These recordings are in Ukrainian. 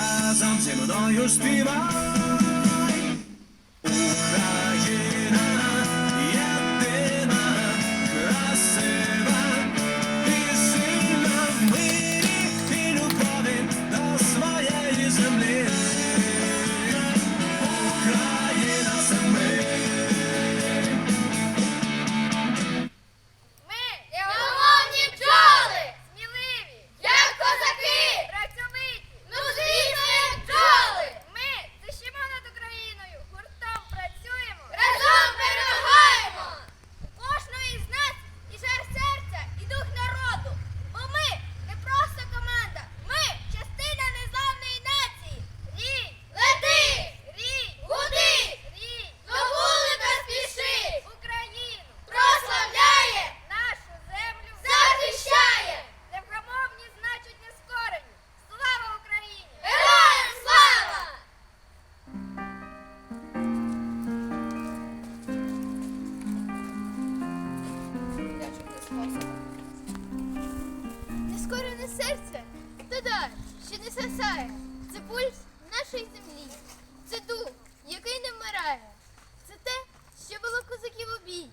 разом зі мною співай. Україна то що не сасає. Це пульс нашої землі. Це дух, який не вмирає. Це те, що було козаків у бій,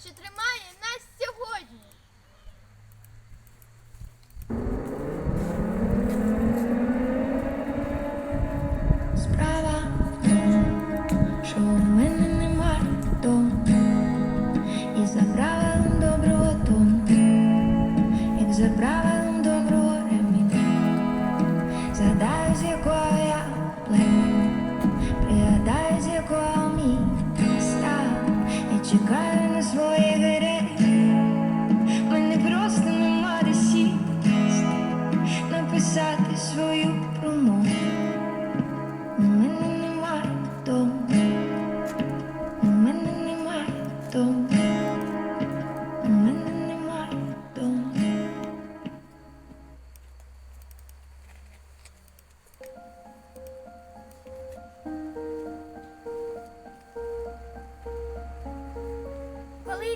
що тримає нас сьогодні. Чекаю на своє героїв. Мене просто нема де сісти, написати свою промову.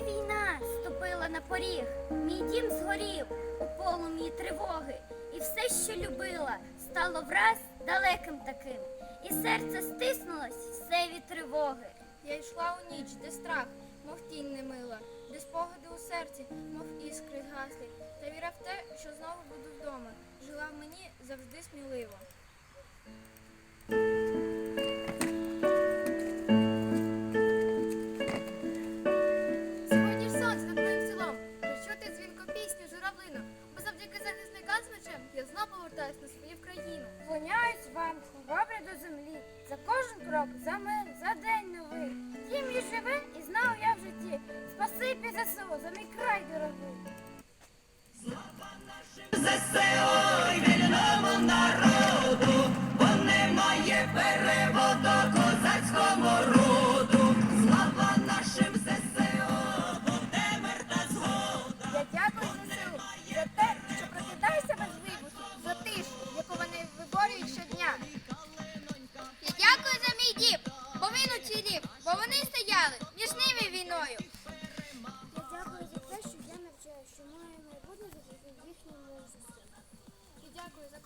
Війна ступила на поріг, мій дім згорів у полум'ї тривоги, і все, що любила, стало враз далеким таким, і серце стиснулось все від тривоги. Я йшла у ніч, де страх, мов тінь немила, де спогади у серці, мов іскри згаслі, та віра в те, що знову буду вдома, жила в мені завжди сміливо. Повертаюсь на свою країну. Клоняюсь вам, хоробрі до землі, за кожен крок, за мир, за день новий. Тім і живе і знав я в житті. Спасибі ЗСУ, за мій край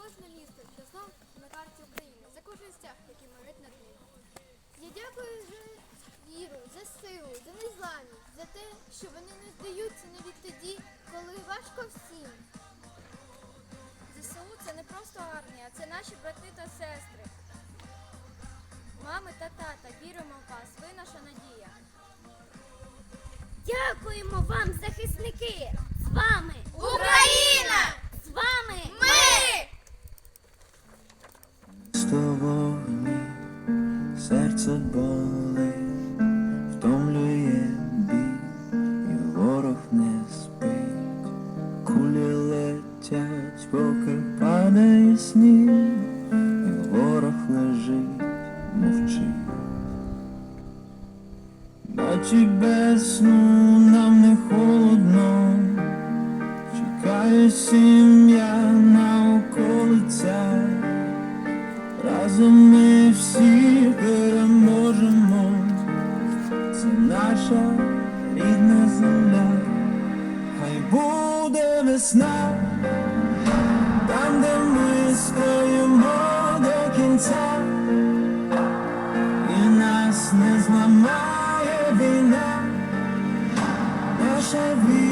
кожне місто, що знов на карті України, за кожен стяг, який морить над ним. Я дякую за віру, за силу, за незламність, за те, що вони не здаються навіть тоді, коли важко всім. ЗСУ це не просто армія, це наші брати та сестри. Мами та тата, віримо в вас, ви наша надія. Дякуємо вам, захисники! З вами Україна! серце болить, втомлює бій, і ворог не спить, кулі летять, поки падає сніг, і ворог лежить, мовчить. Наче без сну нам не холодно, чекає сім. Переможемо, це наша рідна земля, хай буде весна, там, де ми стоїмо до кінця. І нас не зламає війна, наша серця,